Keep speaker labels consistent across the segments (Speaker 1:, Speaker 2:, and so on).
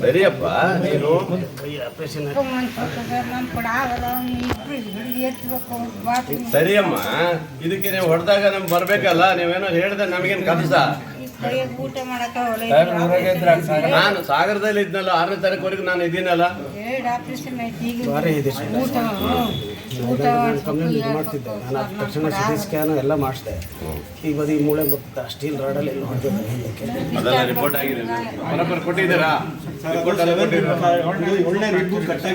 Speaker 1: ಸರಿಯಪ್ಪ ನೀನು? ಸರಿಯಮ್ಮ ಇದಕ್ಕೆ ನೀವು ಹೊಡೆದಾಗ ನಮ್ಗೆ ಬರ್ಬೇಕಲ್ಲ ನೀವೇನೋ ಹೇಳ್ದೆ ನಮಗೇನು ಕನಸ
Speaker 2: ಮಾಡಕ್ಕ
Speaker 1: ನಾನು ಸಾಗರದಲ್ಲಿ ಇದ್ನಲ್ಲ ಆರನೇ ತಾರೀಕುವರೆಗೂ ನಾನು ಇದ್ದೀನಲ್ಲ
Speaker 2: ಇದು
Speaker 3: ಮಾಡ್ತಿದ್ದೆ. ನಾನು ಅದ್ ತಕ್ಷಣ ಸಿ ಟಿ ಸ್ಕ್ಯಾನ್ ಎಲ್ಲ ಮಾಡಿಸಿದೆ ಈಗ ಬದಿ ಮೂಳೆ ಗೊತ್ತಾ? ಸ್ಟೀಲ್ ರಾಡಲ್ಲಿ ಎಲ್ಲ ಹೊಡೆದಿದ್ದಾನೆ ಹಿಂದಕ್ಕೆ
Speaker 1: ಅದೆಲ್ಲ ರಿಪೋರ್ಟ್ ಆಗಿದೆ ಬರೋಬ್ಬರ ಕೊಟ್ಟಿದ್ದೀರಾ? ರಿಪೋರ್ಟ್ ಎಲ್ಲ ಕೊಟ್ಟಿದ್ದೀರಾ?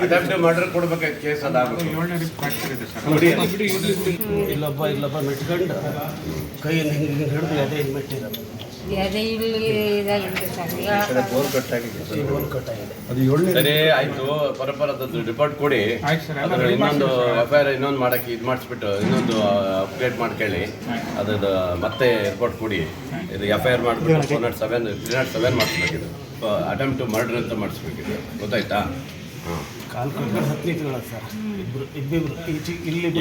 Speaker 1: ಅಟೆಂಪ್ಟ್ ಮರ್ಡರ್ ಕೊಡ್ಬೇಕಾಯ್ತು ಕೇಸ್
Speaker 3: ಇಲ್ಲೊಬ್ಬ ಇಲ್ಲೊಬ್ಬ ಮೆಟ್ಕೊಂಡು ಕೈಯನ್ನು ಹಿಂಗೆ ಹಿಂಗೆ ಹಿಡಿದು ಅದೇ ಹಿಂಗೆ ಮೆಟ್ಟಿರೋದು.
Speaker 2: ಅದೇ ಇಲ್ಲಿ ಇದಾಗಿದೆ ಸರ್.
Speaker 1: ಆಯ್ತು. ಪರಪರದ್ದು ರಿಪೋರ್ಟ್ ಕೊಡಿ. ಇನ್ನೊಂದು ಎಫ್ ಐ ಆರ್ ಇನ್ನೊಂದು ಮಾಡಕ್ಕೆ ಇದು ಮಾಡಿಸ್ಬಿಟ್ಟು ಇನ್ನೊಂದು ಅಪ್ಡೇಟ್ ಮಾಡ್ಕೊಳ್ಳಿ ಅದ್ರದ್ದು ಮತ್ತೆ ರಿಪೋರ್ಟ್ ಕೊಡಿ. ಇದು ಎಫ್ ಐ ಆರ್ ಮಾಡಿಬಿಟ್ಟು four not seven three not seven ಮಾಡಿಸ್ಬೇಕಿದು attempt to murder ಅಂತ ಮಾಡಿಸ್ಬೇಕಿದೆ. ಗೊತ್ತಾಯ್ತಾ?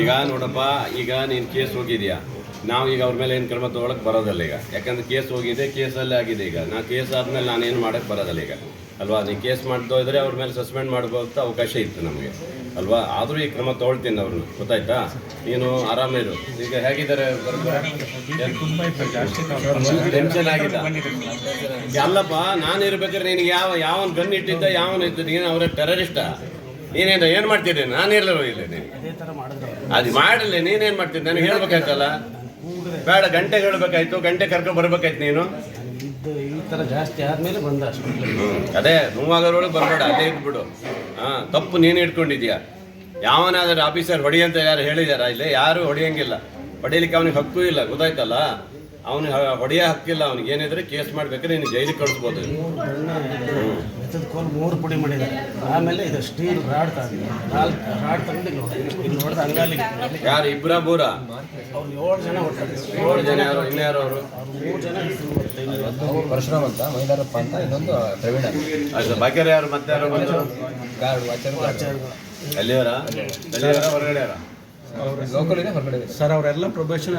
Speaker 1: ಈಗ ನೋಡಪ್ಪ ಈಗ ನೀನು ಕೇಸ್ ಹೋಗಿದ್ಯಾ? ನಾವು ಈಗ ಅವ್ರ ಮೇಲೆ ಏನು ಕ್ರಮ ತೊಗೊಳಕ್ಕೆ ಬರೋದಲ್ಲ ಈಗ. ಯಾಕಂದ್ರೆ ಕೇಸ್ ಹೋಗಿದೆ ಕೇಸಲ್ಲೇ ಆಗಿದೆ ಈಗ. ನಾ ಕೇಸ್ ಆದ್ಮೇಲೆ ನಾನು ಏನು ಮಾಡೋಕ್ಕೆ ಬರೋದಲ್ಲ ಈಗ. ಅಲ್ವಾ? ನೀವು ಕೇಸ್ ಮಾಡ್ತೋದ್ರೆ ಅವ್ರ ಮೇಲೆ ಸಸ್ಪೆಂಡ್ ಮಾಡ್ಬೋದು ಅವಕಾಶ ಇತ್ತು ನಮಗೆ. ಅಲ್ವಾ? ಆದರೂ ಈ ಕ್ರಮ ತೊಗೊಳ್ತೀನಿ ಅವ್ರನ್ನ. ಗೊತ್ತಾಯ್ತಾ? ನೀನು ಆರಾಮಿರು ಈಗ ಹೇಗಿದ್ದಾರೆ? ಟೆನ್ಷನ್ ಆಗಿದೆ ಅಲ್ಲಪ್ಪ ನಾನು ಇರ್ಬೇಕಾದ್ರೆ ನಿನಗೆ ಯಾವ ಯಾವನ ಗನ್ ಇಟ್ಟಿದ್ದ ಯಾವನ ಇದ್ದ ನೀನು ಅವರ ಟೆರರಿಸ್ಟ ನೀನೇನು ಏನು ಮಾಡ್ತಿದ್ದೆ? ನಾನು ಇರಲಿಲ್ಲ ಇಲ್ಲ. ನೀನು
Speaker 3: ಅದೇ ಥರ ಮಾಡಿದ್ರು ಅವ್ರು.
Speaker 1: ಅದು ಮಾಡಲಿ ನೀನೇನು ಮಾಡ್ತಿದ್ದೆ? ನನಗೆ ಹೇಳ್ಬೇಕಾಯ್ತಲ್ಲ? ಬೇಡ ಗಂಟೆ ಹೇಳ್ಬೇಕಾಯ್ತು ಗಂಟೆ ಕರ್ಕೊಂಡು ಬರ್ಬೇಕಾಯ್ತು ನೀನು?
Speaker 3: ಇದ್ದು ಈ ಥರ ಜಾಸ್ತಿ ಆದಮೇಲೆ ಬಂದ
Speaker 1: ಅದೇ ನೋವಾಗೋರೊಳಗೆ ಬರಬೇಡ ಅದೇ ಇಟ್ಬಿಡು ಹಾ ತಪ್ಪು ನೀನು ಇಟ್ಕೊಂಡಿದ್ಯಾ ಯಾವನಾದ್ರೂ ಆಫೀಸರ್ ಹೊಡಿ ಅಂತ ಯಾರು ಹೇಳಿದಾರ? ಇಲ್ಲಿ ಯಾರು ಹೊಡಿಯಂಗಿಲ್ಲ. ಹೊಡಿಲಿಕ್ಕೆ ಅವನಿಗೆ ಹಕ್ಕು ಇಲ್ಲ ಗೊತ್ತಾಯ್ತಲ್ಲ? ಅವನು ಹೊಡೆಯೋ ಹಕ್ಕಿಲ್ಲ ಅವನಿಗೆ. ಏನಿದ್ರೆ ಕೇಸ್ ಮಾಡ್ಬೇಕಾದ್ರೆ ನೀನು ಜೈಲಿಗೆ ಕಳಿಸ್ಬೋದು.
Speaker 3: ಕೋಲ್ ಮೂರು ಪುಡಿ ಮಾಡಿದ್ದಾರೆ. ಆಮೇಲೆ ಇದು ಸ್ಟೀಲ್ ರಾಡ್ ತಗೊಂಡು ನಾಲ್ಕು ರಾಡ್ ತಗೊಂಡು ಇಲ್ಲಿ ಹೊಡೆದ್ರು ಇಲ್ಲಿ
Speaker 1: ಯಾರು ಇಬ್ಬರ ಬೂರ
Speaker 3: ಅವ್ರು ಏಳು ಜನ ಹೊಟ್ಟರು
Speaker 1: ಏಳು ಜನ ಯಾರು ಇನ್ಯಾರು ಅವರು?
Speaker 3: ಮೂರು ಜನ
Speaker 4: ಪರಶುರಾಮ್ ಅಂತ ಮೈದಾರಪ್ಪ ಅಂತ ಇನ್ನೊಂದು ಪ್ರವೀಣ.
Speaker 1: ಅದು ಬಾಕ್ಯರ ಯಾರು ಮತ್ತೆ ಯಾರು ಬಂದು
Speaker 4: ಗಾರ್ಡ್ ವಾಚರ್
Speaker 1: ಅಲ್ಲಿಯವರ ಅಲ್ಲಿಯವರ ಹೊರಗಡೆ ಯಾರ
Speaker 4: ಲೋಕಲ್ ಇದೆ ಹೊರಗಡೆ ಇದೆ
Speaker 5: ಸರ್ ಅವರೆಲ್ಲ ಪ್ರೊಬೇಷನ್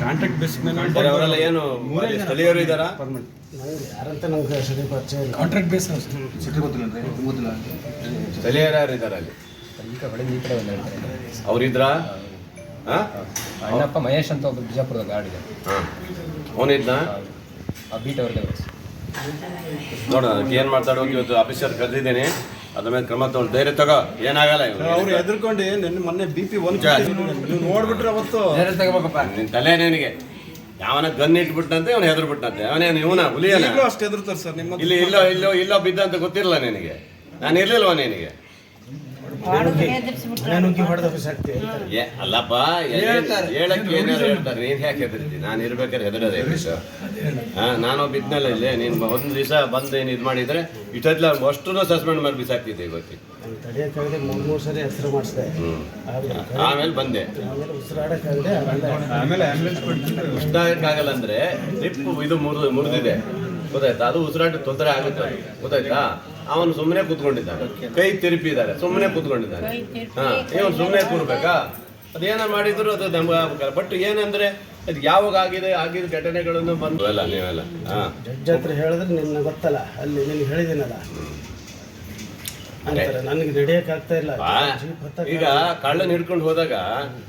Speaker 5: ಕಾಂಟ್ರಾಕ್ಟ್ ಬೇಸ್ ಮೇಲೆ
Speaker 1: ಅವರೆಲ್ಲ ಏನು ಸ್ಥಳೀಯರು ಇದ್ದಾರಾ?
Speaker 3: ಪರ್ಮನೆಂಟ್ ಯಾರಂತ ನಮ್ಗೆ ಸರಿ ಪರಿಚಯ ಇಲ್ಲ.
Speaker 5: ಕಾಂಟ್ರಾಕ್ಟ್ ಬೇಸ್
Speaker 1: ಸ್ಥಳೀಯರು ಯಾರು ಇದ್ದಾರೆ ಅಲ್ಲಿ?
Speaker 4: ಹೇಳ್ತಾರೆ ಅಣ್ಣಪ್ಪ ಮಹೇಶ್ ಅಂತ ಒಬ್ಬ ಬಿಜಾಪುರದ ಗಾರ್ಡ್ ಇದೆ
Speaker 1: ಹಾಂ. ಅವನಿದ್ದ
Speaker 4: ಆ ಬೀಟ್ ಅವ್ರಿಗೆ
Speaker 1: ನೋಡೋಣ ಅದಕ್ಕೆ ಏನು ಮಾತಾಡೋ ಇವತ್ತು ಆಫೀಸರ್ ಕರೆದಿದ್ದೇನೆ. ಅದ್ರ ಮೇಲೆ ಕ್ರಮ ತಗೊಂಡು ಧೈರ್ಯ ತಗೋ. ಏನಾಗಲ್ಲ.
Speaker 5: ಅವ್ರು ಎದ್ರಕೊಂಡು ನಿನ್ನ ಮೊನ್ನೆ ಬಿ ಪಿ ಒಂದು. ನೀವು ನೋಡ್ಬಿಟ್ರೆ ಅವತ್ತು ಧೈರ್ಯ ತಗೋಬೇಕಪ್ಪ.
Speaker 1: ನಿನ್ ತಲೆ ನಿನಗೆ. ಯಾವನ ಗನ್ ಇಟ್ಬಿಟ್ಟಂತೆ ಅವನು ಹೆದರ್ಬಿಟ್ಟಂತೆ. ಅವನೇನು ಇವನ
Speaker 5: ಹುಲಿಯಲ್ಲ ಅಷ್ಟು ಹೆದರ್ತಾರೆ ಸರ್ ನಿಮ್ಮ
Speaker 1: ಇಲ್ಲಿ ಇಲ್ಲೋ ಇಲ್ಲೋ ಇಲ್ಲೋ ಬಿದ್ದಂತ ಗೊತ್ತಿರಲ್ಲ ನಿನಗೆ. ನಾನು ಇರ್ಲಿಲ್ವಾ ನಿನಗೆ
Speaker 2: ಹೊಡೆದು ಹೆದರ್ಸ್ಬಿಟ್ರು.
Speaker 3: ನುಗ್ಗಿ ಹೊಡೆದ ಶಕ್ತಿ ಅಂತಾರೆ
Speaker 1: ಏ ಅಲ್ಲಪ್ಪ ಹೇಳಕ್ಕೆ ಏನಾದ್ರು ಹೇಳ್ತಾರೆ. ನೀನ್ ಯಾಕೆ ಹೆದರ್ತಿ ನಾನು ಇರ್ಬೇಕಾದ್ರೆ ಹೆದರದೆ ಹಾ ನಾನು ಬಿದ್ನಲ್ಲ ಇಲ್ಲೇ ನೀನ್ ಒಂದ್ ದಿವಸ ಬಂದು ಏನ್ ಇದ್ ಮಾಡಿದ್ರೆ ಇಷ್ಟೊತ್ತಲ್ಲ ಅಷ್ಟು ಸಸ್ಪೆಂಡ್ ಮಾಡಿ ಬಿಸಾಕ್ತಿದ್ದೆ ಇವತ್ತಿ ಆಮೇಲೆ ಬಂದೆ.
Speaker 3: ಆಮೇಲೆ ಉಸಿರಾಡೋಕ್ಕಾಗದೆ ಆಮೇಲೆ
Speaker 5: ಆಮೇಲೆ ಆಂಬುಲೆನ್ಸ್
Speaker 1: ಉಸಿರಾಡಕ್ಕಾಗಲ್ಲ ಅಂದ್ರೆ ಟ್ರಿಪ್ ಇದು ಮುರಿದು ಮುರಿದಿದೆ. ಗೊತ್ತಾಯ್ತಾ? ಅದು ಉಸಿರಾಟ ತೊಂದರೆ ಆಗುತ್ತೆ. ಗೊತ್ತಾಯ್ತಾ? ಅವನು ಸುಮ್ಮನೆ ಕೂತ್ಕೊಂಡಿದ್ದಾನೆ. ಕೈ ತಿರುಪಿದ್ದಾರೆ ಸುಮ್ಮನೆ ಕೂತ್ಕೊಂಡಿದ್ದಾನೆ.
Speaker 2: ಕೈ ತಿರ್ಪಿ,
Speaker 1: ಹಾ ಇವನು ಸುಮ್ಮನೆ ಕೂರ್ಬೇಕಾ? ಅದೇನ ಮಾಡಿದ್ರು ಅದು ನಮ್ಗೆ ಆಗ್ಬೇಕಲ್ಲ ಬಟ್ ಏನಂದ್ರೆ ಅದು ಯಾವಾಗ ಆಗಿದೆ ಆಗಿದ ಘಟನೆಗಳನ್ನು ಬಂದ್ರಲ್ಲ ಅಲ್ಲ ನೀವೆಲ್ಲ. ಹಾ.
Speaker 3: ಜಡ್ಜ್ ಹತ್ರ ಹೇಳಿದ್ರೆ ನಿನ್ನ ಗೊತ್ತಲ್ಲ. ಅಲ್ಲಿ ನಿನ್ಗೆ ಹೇಳಿದ್ದೀನಲ್ಲ. ಅಂತಾರೆ. ನನಗೆ ಇಲ್ಲ.
Speaker 1: ಆ,
Speaker 3: ಜೀಪ್ ಹತ್ತಕ್ಕೆ
Speaker 1: ಈಗ ಕಳ್ಳನ್ ಹಿಡ್ಕೊಂಡು ಹೋದಾಗ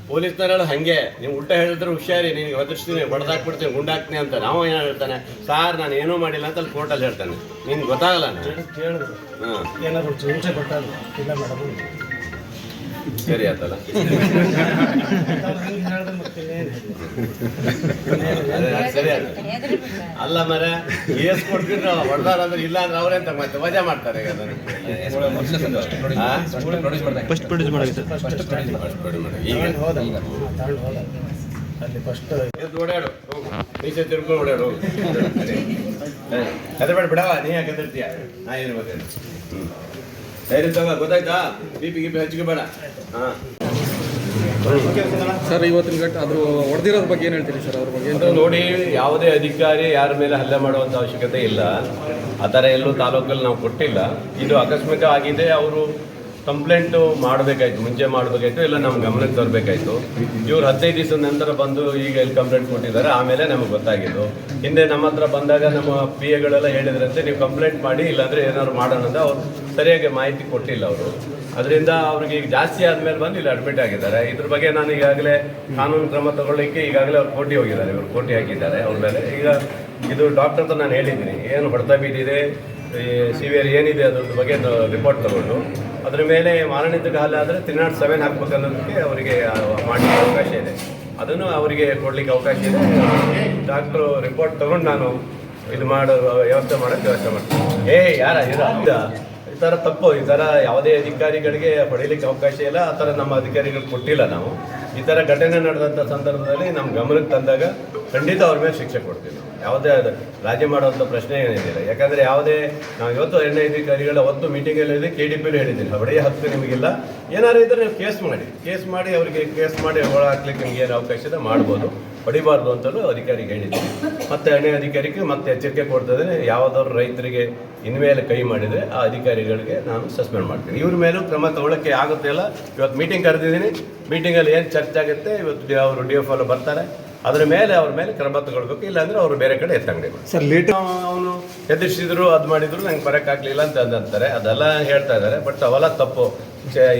Speaker 1: ಪೊಲೀಸ್ನವರೆಲ್ಲ ಹಂಗೆ ನೀವು ಉಲ್ಟಾ ಹೇಳಿದ್ರೆ ಹುಷಾರಿ ನಿನಗೆ ಒದರ್ಸ್ತೀನಿ ಹೊಡೆದಾಕ್ಬಿಡ್ತೀನಿ ಗುಂಡಾಕ್ತೀನಿ ಅಂತ ನಾವು ಏನು ಹೇಳ್ತಾನೆ? ಸಾರ್ ನಾನು ಏನೂ ಮಾಡಿಲ್ಲ ಅಂತ ಅಲ್ಲಿ ಕೋರ್ಟಲ್ಲಿ ಹೇಳ್ತಾನೆ. ನಿನ್ಗೆ ಗೊತ್ತಾಗಲ್ಲ
Speaker 3: ಕೇಳಿದ್ರು
Speaker 1: ಹಾಂ.
Speaker 3: ಏನಾದ್ರು ಹಿಂಸೆ ಇಲ್ಲ ಮೇಡಮ್.
Speaker 1: ಸರಿ ಆತಲ್ಲ ಅಲ್ಲ ಮರ ಏಸ್ ಕೊಡ್ತಿದ್ರು ಹೊಡೆದಾರ ಅಂದ್ರೆ ಇಲ್ಲ ಅಂದ್ರೆ ಅವ್ರೆಂತ ಮತ್ತೆ ಮಜಾ ಮಾಡ್ತಾರೆ ಈಗ
Speaker 4: ಫಸ್ಟ್ ಪ್ರೊಡ್ಯೂಸ್ ಮಾಡಿದ್ದು ಫಸ್ಟ್ ಪ್ರೊಡ್ಯೂಸ್
Speaker 1: ಮಾಡಿ. ಈಗ.
Speaker 3: ಹೋದ ಅಲ್ಲಿ ಫಸ್ಟ್
Speaker 1: ಓಡಾಡು. ತಿರ್ಕೊಂಡು ಓಡಾಡು. ಹೋಗು. ಹೆದರ್ಬೇಡ ಬಿಡವ. ನೀ ಯಾಕೆ ಹೆದರ್ತೀಯ? ನಾ ಏನು ಹ್ಞೂ ಧೈರ್ಯ ತಗೋ ಗೊತ್ತಾಯ್ತಾ? ಬಿ ಪಿ ಗಿಪಿ ಹಚ್ಚಿಗೆ ಬೇಡ. ಹಾಂ.
Speaker 6: ಸರ್ ಇವತ್ತಿನ ಘಟ್ಟ ಅದು ಹೊಡೆದಿರೋದ್ರ ಬಗ್ಗೆ ಏನು ಹೇಳ್ತೀರಿ ಸರ್ ಅವ್ರ ಬಗ್ಗೆ?
Speaker 1: ನೋಡಿ ಯಾವುದೇ ಅಧಿಕಾರಿ ಯಾರ ಮೇಲೆ ಹಲ್ಲೆ ಮಾಡುವಂಥ ಅವಶ್ಯಕತೆ ಇಲ್ಲ. ಆ ಥರ ಎಲ್ಲೂ ತಾಲೂಕಲ್ಲಿ ನಾವು ಕೊಟ್ಟಿಲ್ಲ. ಇದು ಆಕಸ್ಮಿಕ ಆಗಿದೆ ಅವರು ಕಂಪ್ಲೇಂಟು ಮಾಡಬೇಕಾಯ್ತು, ಮುಂಚೆ ಮಾಡಬೇಕಾಯ್ತು, ಇಲ್ಲ ನಮ್ಮ ಗಮನಕ್ಕೆ ತರಬೇಕಾಯ್ತು. ಇವ್ರು ಹದಿನೈದು ದಿವಸ ನಂತರ ಬಂದು ಈಗ ಇಲ್ಲಿ ಕಂಪ್ಲೇಂಟ್ ಕೊಟ್ಟಿದ್ದಾರೆ, ಆಮೇಲೆ ನಮಗೆ ಗೊತ್ತಾಗಿದ್ದು. ಹಿಂದೆ ನಮ್ಮ ಹತ್ರ ಬಂದಾಗ ನಮ್ಮ ಪಿ ಎಗಳೆಲ್ಲ ಹೇಳಿದ್ರಂತೆ, ನೀವು ಕಂಪ್ಲೇಂಟ್ ಮಾಡಿ, ಇಲ್ಲಾಂದ್ರೆ ಏನಾದ್ರು ಮಾಡೋಣ ಅಂತ ಅವ್ರು ಸರಿಯಾಗಿ ಮಾಹಿತಿ ಕೊಟ್ಟಿಲ್ಲ ಅವರು. ಅದರಿಂದ ಅವ್ರಿಗೆ ಈಗ ಜಾಸ್ತಿ ಆದಮೇಲೆ ಬಂದು ಇಲ್ಲಿ ಅಡ್ಮಿಟ್ ಆಗಿದ್ದಾರೆ. ಇದ್ರ ಬಗ್ಗೆ ನಾನು ಈಗಾಗಲೇ ಕಾನೂನು ಕ್ರಮ ತಗೊಳ್ಳಿಕ್ಕೆ ಈಗಾಗಲೇ ಅವ್ರು ಕೋಟಿ ಹೋಗಿದ್ದಾರೆ, ಇವರು ಕೋಟಿ ಹಾಕಿದ್ದಾರೆ ಅವ್ರ ಮೇಲೆ. ಈಗ ಇದು ಡಾಕ್ಟರ್ ಹತ್ರ ನಾನು ಹೇಳಿದ್ದೀನಿ, ಏನು ಹೊಡೆತ ಬಿದ್ದಿದೆ ಸಿವಿಯರ್ ಏನಿದೆ ಅದ್ರ ಬಗ್ಗೆ ರಿಪೋರ್ಟ್ ತಗೊಂಡು. ಅದ್ರ ಮೇಲೆ ಮಾರಣಿತ ಕಾಲ ಆದರೆ ತ್ರೀ ನಾಟ್ ಸೆವೆನ್ ಹಾಕ್ಬೇಕು ಅನ್ನೋದಕ್ಕೆ ಅವರಿಗೆ ಮಾಡಲಿಕ್ಕೆ ಅವಕಾಶ ಇದೆ. ಅದನ್ನು ಅವರಿಗೆ ಕೊಡಲಿಕ್ಕೆ ಅವಕಾಶ ಇದೆ. ಡಾಕ್ಟ್ರು ರಿಪೋರ್ಟ್ ತಗೊಂಡು ನಾನು ಇದು ಮಾಡೋ ವ್ಯವಸ್ಥೆ ಮಾಡೋಕ್ಕೆ ವ್ಯವಸ್ಥೆ ಮಾಡ್ತೀನಿ. ಏ, ಯಾರ ಇರ. ಈ ಥರ ತಪ್ಪು. ಈ ಥರ ಯಾವುದೇ ಅಧಿಕಾರಿಗಳಿಗೆ ಪಡೀಲಿಕ್ಕೆ ಅವಕಾಶ ಇಲ್ಲ. ಆ ಥರ ನಮ್ಮ ಅಧಿಕಾರಿಗಳು ಕೊಟ್ಟಿಲ್ಲ ನಾವು. ಈ ಥರ ಘಟನೆ ನಡೆದಂಥ ಸಂದರ್ಭದಲ್ಲಿ ನಮ್ಮ ಗಮನಕ್ಕೆ ತಂದಾಗ ಖಂಡಿತ ಅವ್ರ ಮೇಲೆ ಶಿಕ್ಷೆ ಕೊಡ್ತೀವಿ ಯಾವುದೇ ರಾಜಿ ಮಾಡುವಂಥ ಪ್ರಶ್ನೆ ಏನಿದ್ದಿಲ್ಲ ಯಾಕಂದರೆ ಯಾವುದೇ ನಾವು ಇವತ್ತು ಎಣ್ಣೆ ಅಧಿಕಾರಿಗಳ ಒಂದು ಮೀಟಿಂಗಲ್ಲಿ ಕೆ ಡಿ ಪಿಲಿ ಹೇಳಿದ್ದೀನಿ ಹೊಡೆಯ ಹತ್ತು ನಿಮಗಿಲ್ಲ. ಏನಾದ್ರು ಇದ್ದರೆ ನೀವು ಕೇಸ್ ಮಾಡಿ. ಕೇಸ್ ಮಾಡಿ ಅವರಿಗೆ ಕೇಸ್ ಮಾಡಿ ಒಳ ಹಾಕ್ಲಿಕ್ಕೆ ನಿಮ್ಗೆ ಏನು ಅವಕಾಶ ಇದೆ ಮಾಡ್ಬೋದು. ಪಡಿಬಾರ್ದು ಅಂತಲೂ ಅಧಿಕಾರಿಗೆ ಹೇಳಿದ್ದೀನಿ ಮತ್ತೆ ಎಣ್ಣೆ ಅಧಿಕಾರಿಗೆ ಮತ್ತೆ ಎಚ್ಚರಿಕೆ ಕೊಡ್ತದೆ ಯಾವುದಾದ್ರು ರೈತರಿಗೆ ಇನ್ಮೇಲೆ ಕೈ ಮಾಡಿದರೆ ಆ ಅಧಿಕಾರಿಗಳಿಗೆ ನಾನು ಸಸ್ಪೆಂಡ್ ಮಾಡ್ತೀನಿ. ಇವ್ರ ಮೇಲೂ ಕ್ರಮ ತಗೊಳ್ಳೋಕ್ಕೆ ಆಗುತ್ತೆ ಇಲ್ಲ ಇವತ್ತು ಮೀಟಿಂಗ್ ಕರೆದಿದ್ದೀನಿ. ಮೀಟಿಂಗಲ್ಲಿ ಏನು ಚರ್ಚೆ ಆಗುತ್ತೆ, ಇವತ್ತು ಅವರು ಡಿ ಎಫ್ ಎಲ್ಲ ಬರ್ತಾರೆ. ಅದ್ರ ಮೇಲೆ ಅವ್ರ ಮೇಲೆ ಕ್ರಮ ತಗೊಳ್ಬೇಕು ಇಲ್ಲಾಂದ್ರೆ ಅವರು ಬೇರೆ ಕಡೆ ಎತ್ತಂಗಡಿ
Speaker 5: ಸರ್ ಲೇಟ್
Speaker 1: ಅವನು ಎದುರಿಸಿದ್ರು ಅದು ಮಾಡಿದ್ರು ನಂಗೆ ಬರೋಕ್ಕಾಗಲಿಲ್ಲ ಅಂತ ಅಂತಾರೆ. ಅದೆಲ್ಲ ಹೇಳ್ತಾ ಇದ್ದಾರೆ ಬಟ್ ಅವೆಲ್ಲ ತಪ್ಪು.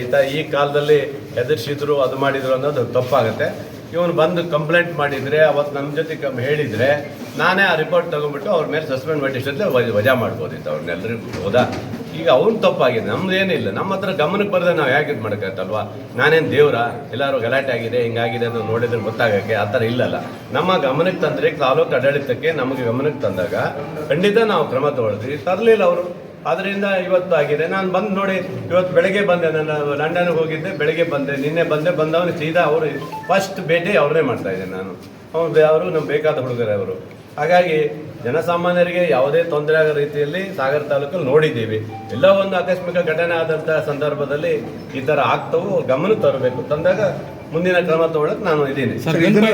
Speaker 1: ಈತ ಈ ಕಾಲದಲ್ಲಿ ಎದುರಿಸಿದ್ರು ಅದು ಮಾಡಿದ್ರು ಅನ್ನೋದು ತಪ್ಪಾಗುತ್ತೆ. ಇವನು ಬಂದು ಕಂಪ್ಲೇಂಟ್ ಮಾಡಿದರೆ ಅವತ್ತು ನಮ್ಮ ಜೊತೆ ಕಮ್ ಹೇಳಿದರೆ ನಾನೇ ಆ ರಿಪೋರ್ಟ್ ತಗೊಂಡ್ಬಿಟ್ಟು ಅವ್ರ ಮೇಲೆ ಸಸ್ಪೆಂಡ್ ಮಾಡಿ ವಜಾ ಮಾಡ್ಬೋದಿತ್ತು. ಅವ್ರನ್ನೆಲ್ಲರಿಗೂ ಹೌದಾ ಈಗ ಅವ್ನು ತಪ್ಪಾಗಿದೆ ನಮ್ದೇನಿಲ್ಲ ನಮ್ಮ ಹತ್ರ ಗಮನಕ್ಕೆ ಬರದೆ ನಾವು ಯಾಕೆ ಇದು ಮಾಡೋಕ್ಕಾಗತ್ತಲ್ವಾ ನಾನೇನು ದೇವ್ರ? ಎಲ್ಲರೂ ಗಲಾಟೆ ಆಗಿದೆ, ಹಿಂಗಾಗಿದೆ ಅಂತ ನೋಡಿದ್ರೆ ಗೊತ್ತಾಗಕ್ಕೆ ಆ ಥರ ಇಲ್ಲಲ್ಲ. ನಮ್ಮ ಗಮನಕ್ಕೆ ತಂದರೆ ತಾಲೂಕು ಆಡಳಿತಕ್ಕೆ ನಮಗೆ ಗಮನಕ್ಕೆ ತಂದಾಗ ಖಂಡಿತ ನಾವು ಕ್ರಮ ತಗೊಳ್ತೀವಿ. ತರಲಿಲ್ಲ ಅವರು. ಅದರಿಂದ ಇವತ್ತು ಆಗಿದೆ. ನಾನು ಬಂದು ನೋಡಿ, ಇವತ್ತು ಬೆಳಗ್ಗೆ ಬಂದೆ. ನಾನು ಲಂಡನ್ಗೆ ಹೋಗಿದ್ದೆ, ಬೆಳಗ್ಗೆ ಬಂದೆ. ನಿನ್ನೆ ಬಂದೆ, ಬಂದವನು ಸೀದಾ ಅವರು ಫಸ್ಟ್ ಭೇಟಿ ಅವ್ರನ್ನೇ ಮಾಡ್ತಾ ಇದ್ದೆ ನಾನು. ಅವ್ರು ಅವರು ನಮ್ಗೆ ಬೇಕಾದ ಹುಡುಗರೇ ಅವರು. ಹಾಗಾಗಿ ಜನಸಾಮಾನ್ಯರಿಗೆ ಯಾವುದೇ ತೊಂದರೆ ಆಗೋ ರೀತಿಯಲ್ಲಿ ಸಾಗರ ತಾಲೂಕಲ್ಲಿ ನೋಡಿದ್ದೀವಿ. ಎಲ್ಲ ಒಂದು ಆಕಸ್ಮಿಕ ಘಟನೆ ಆದಂತಹ ಸಂದರ್ಭದಲ್ಲಿ ಈ ತರ ಆಗ್ತವು ಗಮನ ತರಬೇಕು. ತಂದಾಗ ಮುಂದಿನ ಕ್ರಮ ತಗೊಳಕ್ ನಾನು ಇದ್ದೀನಿ.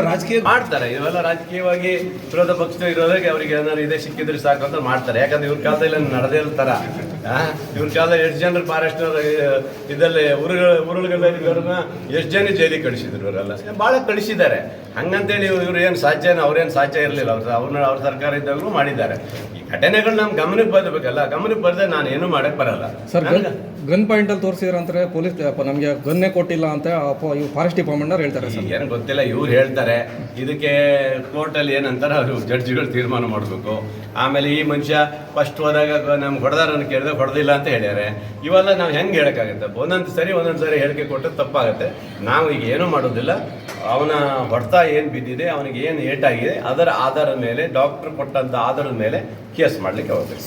Speaker 5: ರಾಜಕೀಯ
Speaker 1: ಮಾಡ್ತಾರೆ. ಇವೆಲ್ಲ ರಾಜಕೀಯವಾಗಿ ವಿರೋಧ ಪಕ್ಷ ಇರೋದಕ್ಕೆ ಅವರಿಗೆ ಏನಾದ್ರು ಇದೇ ಸಿಕ್ಕಿದ್ರೆ ಸಾಕು ಅಂತ ಮಾಡ್ತಾರೆ. ಯಾಕಂದ್ರೆ ಇವ್ರ ಕಾಲದಲ್ಲಿ ನಡೆದೇ ಇರ್ತಾರ. ಇವ್ರ ಕಾಲದಲ್ಲಿ ಎಷ್ಟು ಜನ ಫಾರೆಸ್ಟ್ ಇದರಲ್ಲಿ ಊರುಗಳ ಊರುಗಳನ್ನ ಎಷ್ಟು ಜನ ಜೈಲಿಗೆ ಕಳಿಸಿದ್ರು ಇವರೆಲ್ಲ? ಬಹಳ ಕಳಿಸಿದ್ದಾರೆ. ಹಂಗಂತೇಳಿ ಇವ್ರು ಏನು ಸಾಧ್ಯ ಅವ್ರೇನು ಸಾಧ್ಯ ಇರಲಿಲ್ಲ. ಅವ್ರ ಅವ್ರನ್ನ ಅವ್ರ ಸರ್ಕಾರ ಇದ್ದಾಗಲೂ ಮಾಡಿದ್ದಾರೆ. ಘಟನೆಗಳು ನಮ್ಮ ಗಮನಕ್ಕೆ ಬರಬೇಕಲ್ಲ ಗಮನಕ್ಕೆ ಬರದೆ ನಾನು ಏನು ಮಾಡಕ್ ಬರಲ್ಲ.
Speaker 6: ಸರ್ ಗನ್ ಪಾಯಿಂಟ್ ಅಲ್ಲಿ ತೋರಿಸಿದ್ರಂತಾರೆ ಪೊಲೀಸ್ ನಮಗೆ ಗನ್ನೇ ಕೊಟ್ಟಿಲ್ಲ ಅಂತ ಇವು ಫಾರೆಸ್ಟ್ ಡಿಪಾರ್ಟ್ಮೆಂಟ್ ಹೇಳ್ತಾರೆ ಸರ್
Speaker 1: ಏನು ಗೊತ್ತಿಲ್ಲ ಇವ್ರು ಹೇಳ್ತಾರೆ. ಇದಕ್ಕೆ ಕೋರ್ಟಲ್ಲಿ ಏನಂತಾರೆ ಅವರು ಜಡ್ಜಿಗಳು ತೀರ್ಮಾನ ಮಾಡಬೇಕು. ಆಮೇಲೆ ಈ ಮನುಷ್ಯ ಫಸ್ಟ್ ಹೋದಾಗ ನಮ್ಗೆ ಹೊಡೆದಾರನ್ನು ಕೇಳಿದೆ ಹೊಡೆದಿಲ್ಲ ಅಂತ ಹೇಳ್ಯಾರೆ. ಇವೆಲ್ಲ ನಾವು ಹೆಂಗೆ ಹೇಳೋಕ್ಕಾಗುತ್ತೆ? ಒಂದೊಂದು ಸರಿ ಒಂದೊಂದು ಸರಿ ಹೇಳಿಕೆ ಕೊಟ್ಟರೆ ತಪ್ಪಾಗುತ್ತೆ. ನಾವು ಈಗ ಏನೂ ಮಾಡೋದಿಲ್ಲ. ಅವನ ಹೊಡೆತ ಏನು ಬಿದ್ದಿದೆ ಅವನಿಗೆ ಏನು ಏಟಾಗಿದೆ ಅದರ ಆಧಾರದ ಮೇಲೆ ಡಾಕ್ಟ್ರ್ ಕೊಟ್ಟಂಥ ಆಧಾರದ ಮೇಲೆ ಕೇಸ್ ಮಾಡಲಿಕ್ಕೆ ಹೋಗ್ಬೇಕು